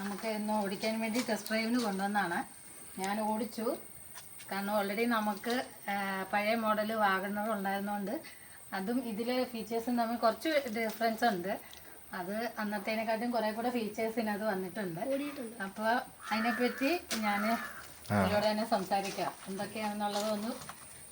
നമുക്ക് ഇന്ന് ഓടിക്കാൻ വേണ്ടി ടെസ്റ്റ് ഡ്രൈവിന് കൊണ്ടുവന്നാണ്. ഞാൻ ഓടിച്ചു. കാരണം ഓൾറെഡി നമുക്ക് പഴയ മോഡൽ വാഗണർ ഉണ്ടായിരുന്നുകൊണ്ട് അതും ഇതിലെ ഫീച്ചേഴ്സും തമ്മിൽ കുറച്ച് ഡിഫറൻസ് ഉണ്ട്. അത് അന്നത്തേനെക്കാട്ടും കുറേ കൂടെ ഫീച്ചേഴ്സ് ഇതിനകത്ത് വന്നിട്ടുണ്ട്. അപ്പോൾ അതിനെപ്പറ്റി ഞാൻ നിങ്ങളോട് തന്നെ സംസാരിക്കാം. എന്തൊക്കെയാണെന്നുള്ളത് ഒന്ന്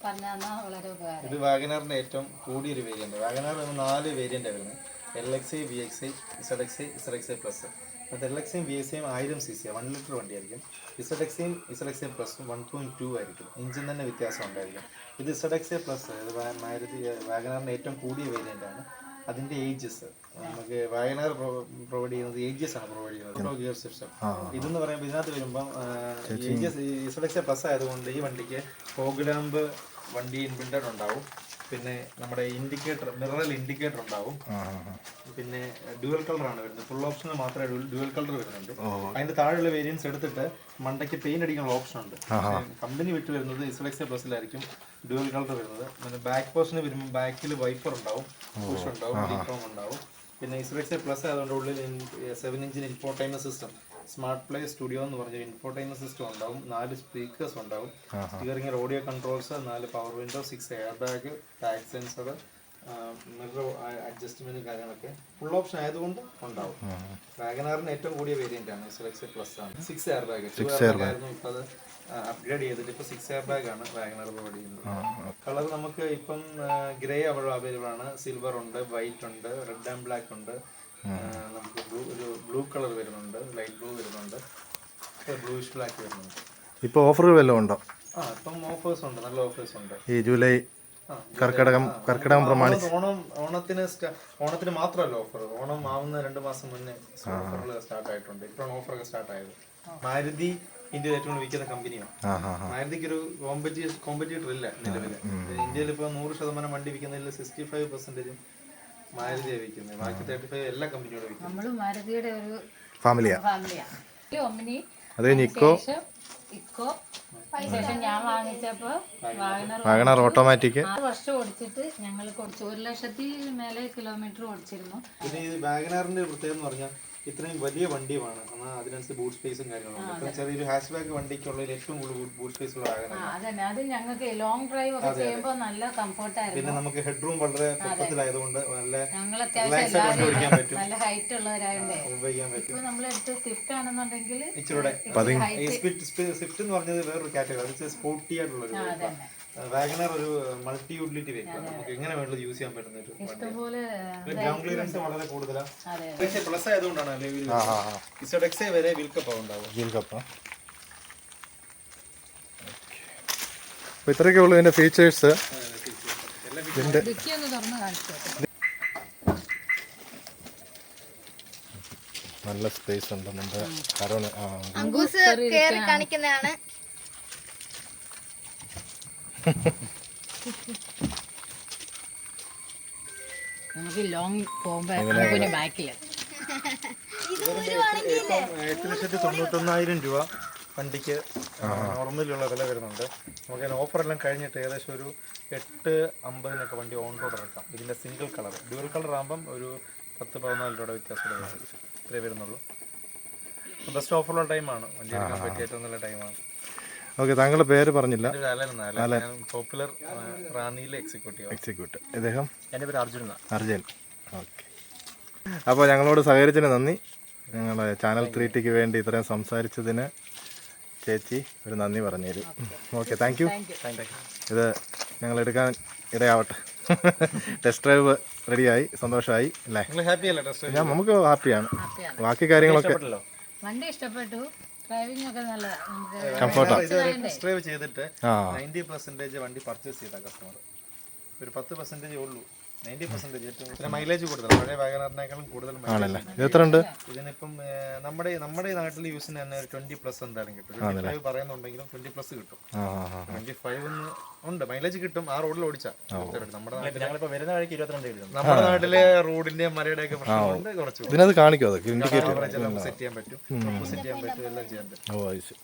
പറഞ്ഞു തന്നാൽ വളരെ ഉപകാരം. ഇത് വാഗനാറിന്റെ ഏറ്റവും കൂടിയൊരു വേരിയന്റ് വാഗനാർ നാല് വേരിയന്റ് വരുന്നത് L X I V X I Z X I Z X I plus അത് L X I V X I ആയിരം സി സി വൺ ലിറ്റർ വണ്ടിയായിരിക്കും. Z X I Z X I plus one point two ആയിരിക്കും. Engine തന്നെ വ്യത്യാസം ഉണ്ടായിരിക്കും. ഇത് Z X I plus ഇത് മാരുതി വാഗനാറിന്റെ ഏറ്റവും കൂടിയ വേരിയന്റാണ് ആണ്. അതിന്റെ ഏജസ് നമുക്ക് വാഗനാർ പ്രൊവൈഡ് ചെയ്യുന്നത് ഏജസ് ആണ് പ്രൊവൈഡ് ചെയ്യുന്നത്. ഗിയർ സിസ്റ്റം ഇതെന്ന് പറയുമ്പോൾ ഇതിനകത്ത് വരുമ്പോൾ AGS Z X I plus ആയതുകൊണ്ട് ഈ വണ്ടിക്ക് ഫോഗ് വണ്ടി ഇൻബിൽഡഡ് ഉണ്ടാവും. പിന്നെ നമ്മുടെ ഇൻഡിക്കേറ്റർ മിററൽ ഇൻഡിക്കേറ്റർ ഉണ്ടാവും. പിന്നെ ഡ്യുവൽ കളർ ആണ് വരുന്നത്. ഫുൾ ഓപ്ഷൻ മാത്രമേ ഡ്യുവൽ കളർ വരുന്നുണ്ട്. അതിന്റെ താഴെയുള്ള വേരിയൻസ് എടുത്തിട്ട് മണ്ടയ്ക്ക് പെയിന്റ് അടിക്കാനുള്ള ഓപ്ഷൻ ഉണ്ട്. കമ്പനി വിട്ട് വരുന്നത് ഇസ്ലെക്സ് പ്ലസിലായിരിക്കും ഡ്യുവൽ കളർ വരുന്നത്. പിന്നെ ബാക്ക് പോസ്റ്റിന് വരുമ്പോൾ ബാക്കിൽ വൈപ്പർ ഉണ്ടാവും പുഷ് ഉണ്ടാവും ഡിക്രോം ഉണ്ടാവും. പിന്നെ ഇസ്രേക്സ് പ്ലസ് ആയതുകൊണ്ട് ഉള്ളിൽ seven ഇഞ്ചിന് infotainer system smart play studio എന്ന് പറഞ്ഞ ഇൻഫോർട്ടൈനർ സിസ്റ്റം ഉണ്ടാവും. നാല് സ്പീക്കേഴ്സ് ഉണ്ടാവും. സ്റ്റിയറിംഗ് ഓഡിയോ കൺട്രോൾസ് നാല് power window six air bag Tak sensor mirror adjustment കാര്യങ്ങളൊക്കെ ഫുൾ ഓപ്ഷൻ ആയതുകൊണ്ട് ഉണ്ടാവും. വാഗനാറിന് ഏറ്റവും കൂടിയ വേരിയന്റ് ആണ് പ്ലസ് ആണ്. സിക്സ് എയർ ബാഗ് ആയിരുന്നു ഇപ്പൊ അത് അപ്ഗ്രേഡ് ചെയ്തിട്ട് ഇപ്പൊ സിക്സ് എയർ ബാഗ് ആണ് വാഗനർ പ്രൊവൈഡ് ചെയ്യുന്നത്. കളർ നമുക്ക് ഇപ്പം ഗ്രേ അവൈലബിൾ ആണ്. സിൽവർ ഉണ്ട് വൈറ്റ് ഉണ്ട് റെഡ് ആൻഡ് ബ്ലാക്ക് ഉണ്ട്. നമുക്ക് ബ്ലൂ ഒരു ബ്ലൂ കളർ വരുന്നുണ്ട് ലൈറ്റ് ബ്ലൂ വരുന്നുണ്ട്. ബ്ലൂയിഷ് ബ്ലാക്ക് വരുന്നുണ്ട്. ഇപ്പോൾ ഓഫറുകൾ വല്ലതും ഉണ്ടോ? ആ ഇപ്പം ഓഫേഴ്സ് ഉണ്ട് നല്ല ഓഫേഴ്സ് ഉണ്ട്. ഈ ജൂലൈ കർക്കിടകം കർക്കിടകം പ്രമാണിച്ച് ഓണം ഓണത്തിന് ഓണത്തിന് മാത്രമല്ല ഓഫർ ഓണം ആവുന്ന രണ്ട് മാസം മുന്നേ ഓഫറുകൾ സ്റ്റാർട്ട് ആയിട്ടുണ്ട്. ഇപ്പോഴാണ് ഓഫറൊക്കെ സ്റ്റാർട്ട് ആയത്. മാരുതി ഇന്ത്യയിൽ ഏറ്റവും വിൽക്കുന്ന കമ്പനിയാണ്. മാരുതിക്ക് ഒരു കോമ്പറ്റി കോമ്പറ്റീറ്റർ ഇല്ല നിലവിൽ ഇന്ത്യയിൽ ഇപ്പോൾ നൂറ് ശതമാനം വണ്ടി വിൽക്കുന്നതിൽ സിക്സ്റ്റി ഫൈവ് പെർസെന്റേജും മാരുതിയാണ് വിൽക്കുന്നത് ബാക്കി തേർട്ടി ഫൈവ് എല്ലാ കമ്പനിയോടും വിൽക്കുന്നത് നമ്മൾ മാരുതിയുടെ ഒരു ഫാമിലിയാ? ഫാമിലിയാണ് അത് കഴിഞ്ഞ് ഇക്കോ? ഞാൻ വാങ്ങിച്ചപ്പോ വാഗണർ ഓട്ടോമാറ്റിക് ആറ് വർഷം ഓടിച്ചിട്ട് ഞങ്ങൾ കുറച്ച് ഒരു ലക്ഷത്തി മേലെ കിലോമീറ്റർ ഓടിച്ചിരുന്നു. പിന്നെ പ്രത്യേകം പ്രത്യേകത എന്ന് പറഞ്ഞാൽ ഇത്രയും വലിയ വണ്ടിയുമാണ്. എന്നാൽ അതിനനുസരിച്ച് ബൂട്ട് സ്പേസും കാര്യങ്ങളും ഇത്രയും ചെറിയൊരു ഹാഷ് ബാഗ് വണ്ടിക്കുള്ളതിൽ ഏറ്റവും കൂടുതൽ ബൂട്ട് സ്പേസ് ഉള്ള അതന്നെ. അത് ഞങ്ങൾക്ക് ലോങ് ഡ്രൈവ് ഒക്കെ ചെയ്യുമ്പോൾ നല്ല കംഫർട്ടായിരുന്നു പിന്നെ നമുക്ക് ഹെഡ് റൂം വളരെ പൊക്കത്തിലായതുകൊണ്ട് നല്ല ഞങ്ങൾ അത്യാവശ്യം റിലാക്സ് ആയിട്ട് ഓടിക്കാൻ പറ്റും. നല്ല ഹൈറ്റ് ഉള്ളവരായണ്ടേ. ഉപയോഗിക്കാൻ പറ്റും. ഇപ്പൊ നമ്മളെടുത്ത് സ്വിഫ്റ്റ് ആണെന്നുണ്ടെങ്കിൽ ഇച്ചിരൂടെ. സ്വിഫ്റ്റ് എന്ന് പറഞ്ഞത് വേറൊരു കാറ്റഗറി സ്പോർട്ടി ആയിട്ടുള്ള ഒരു വാഗനർ ഒരു മൾട്ടി യൂട്ടിലിറ്റി വെഹിക്കിൾ നമുക്ക് എങ്ങനെ വേണ്ടത് യൂസ് ചെയ്യാൻ പറ്റുന്ന ഒരു ഗ്രൗണ്ട് ക്ലിയറൻസ് വളരെ കൂടുതലാണ് അതെ പക്ഷേ പ്ലസ് ആയതുകൊണ്ടാണ് അല്ലെങ്കിൽ വരെ വിൽക്കപ്പ ഉണ്ടാവും വീൽ കപ്പ അപ്പോൾ ഇത്രയൊക്കെ ഉള്ളൂ ഇതിന്റെ ഫീച്ചേഴ്സ് ഇതിന്റെ നല്ല സ്പേസ് ഉണ്ട് നമ്മുടെ കരോണ് ആ അങ്കൂസ് കേറി കാണിക്കുന്നതാണ്. നമുക്ക് ലോങ് പോകുമ്പോ പിന്നെ ബാക്കിൽ എട്ട് ലക്ഷത്തി തൊണ്ണൂറ്റൊന്നായിരം രൂപ വണ്ടിക്ക് നോർമലിലുള്ള വില വരുന്നുണ്ട് നമുക്ക് അതിന് ഓഫർ എല്ലാം കഴിഞ്ഞിട്ട് ഏകദേശം ഒരു എട്ട് അമ്പതിനൊക്കെ വണ്ടി ഓൺ റോഡ് ഇറക്കാം ഇതിന്റെ സിംഗിൾ കളർ ഡ്യൂൽ കളർ ആകുമ്പം ഒരു പത്ത് പതിനാല് രൂപയുടെ വ്യത്യാസം. ഇത്രേ വരുന്നുള്ളൂ ബെസ്റ്റ് ഓഫറുള്ള ടൈമാണ് വണ്ടി എടുക്കാൻ പറ്റിയ ഏറ്റവും നല്ല ടൈമാണ് ഓക്കെ താങ്കളുടെ പേര് പറഞ്ഞില്ല. പോപ്പുലർ റാന്നിയിലെ എക്സിക്യൂട്ടീവ് എക്സിക്യൂട്ടീവ് ഇദ്ദേഹം? എന്റെ പേര് അർജുൻ അർജുൻ. ഓക്കെ. അപ്പോൾ ഞങ്ങളോട് സഹകരിച്ചതിന് നന്ദി. ഞങ്ങളെ ചാനൽ ത്രീ ടിക്ക് വേണ്ടി ഇത്രയും സംസാരിച്ചതിന് ചേച്ചി ഒരു നന്ദി പറഞ്ഞു തരും ഓക്കെ താങ്ക് യു ഇത് ഞങ്ങൾ എടുക്കാൻ ഇടയാവട്ടെ ടെസ്റ്റ് ഡ്രൈവ് റെഡിയായി സന്തോഷമായി അല്ലേ? നിങ്ങൾ ഹാപ്പി അല്ലേ ടെസ്റ്റ് ഞാൻ നമുക്ക് ഹാപ്പിയാണ് ബാക്കി കാര്യങ്ങളൊക്കെ വണ്ടി ഇഷ്ടപ്പെട്ടു. കംഫർട്ടാണ് ചെയ്തിട്ട് നയന്റി പെർസെന്റേജ് വണ്ടി പർച്ചേസ് ചെയ്ത കസ്റ്റമർ ഒരു പത്ത് പെർസെന്റേജ് ഉള്ളൂ. മൈലേജ് കൂടുതൽ പഴയ വാഗനറിനേക്കാളും കൂടുതൽ എത്ര ഉണ്ട് ഇതിനിപ്പം നമ്മുടെ നമ്മുടെ നാട്ടിൽ യൂസിന് തന്നെ ഒരു ട്വന്റി പ്ലസ് എന്തായാലും കിട്ടും. പറയുന്നുണ്ടെങ്കിലും ട്വന്റി പ്ലസ് കിട്ടും. ട്വന്റി ഫൈവ് ഉണ്ട്. മൈലേജ് കിട്ടും. ആ റോഡിൽ ഓടിച്ചാൽ നമ്മുടെ നമ്മുടെ നാട്ടിലെ റോഡിന്റെ മലയുടെ ഒക്കെ പ്രശ്നമുണ്ട്. കുറച്ച് കാണിക്കും അതൊക്കെ സെറ്റ് ചെയ്യാൻ പറ്റും. സെറ്റ് ചെയ്യാൻ പറ്റും എല്ലാം ചെയ്യാൻ പറ്റും. ഓ അത് ശരി.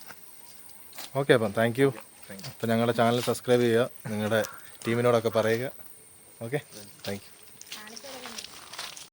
ഓക്കെ അപ്പം താങ്ക് യു അപ്പം ഞങ്ങളുടെ ചാനൽ സബ്സ്ക്രൈബ് ചെയ്യുക. നിങ്ങളുടെ ടീമിനോടൊക്കെ പറയുക. Okay thank you